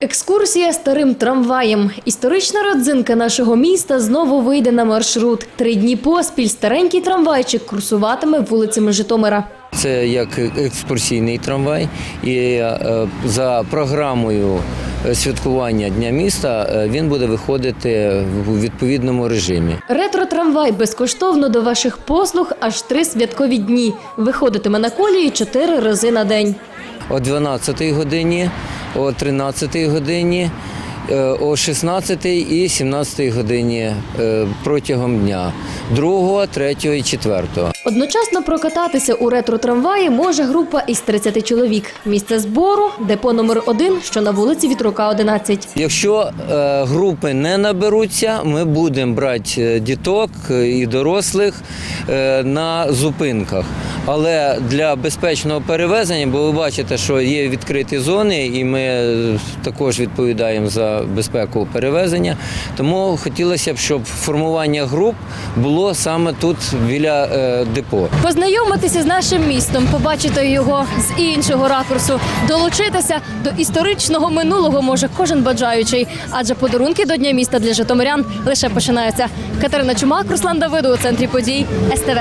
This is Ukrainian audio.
Екскурсія старим трамваєм. Історична родзинка нашого міста знову вийде на маршрут. Три дні поспіль старенький трамвайчик курсуватиме вулицями Житомира. Це як екскурсійний трамвай, і е, за програмою е, святкування Дня міста е, він буде виходити в відповідному режимі. Ретро-трамвай безкоштовно до ваших послуг аж три святкові дні. Виходитиме на колії чотири рази на день. О 12 годині, о 13 годині, о 16 і 17 годині е, протягом дня, 2, 3 і 4. Одночасно прокататися у ретро-трамваї може група із 30 чоловік. Місце збору – депо номер 1 що на вулиці Вітрука, 11. Якщо е, групи не наберуться, ми будемо брати е, діток е, і дорослих е, на зупинках. Але для безпечного перевезення, бо ви бачите, що є відкриті зони, і ми е, також відповідаємо безпеку перевезення. Тому хотілося б, щоб формування груп було саме тут біля е, депо. Познайомитися з нашим містом, побачити його з іншого ракурсу, долучитися до історичного минулого може кожен бажаючий, адже подарунки до Дня міста для житомирян лише починаються. Катерина Чумак, Руслан Давиду у центрі подій СТВ.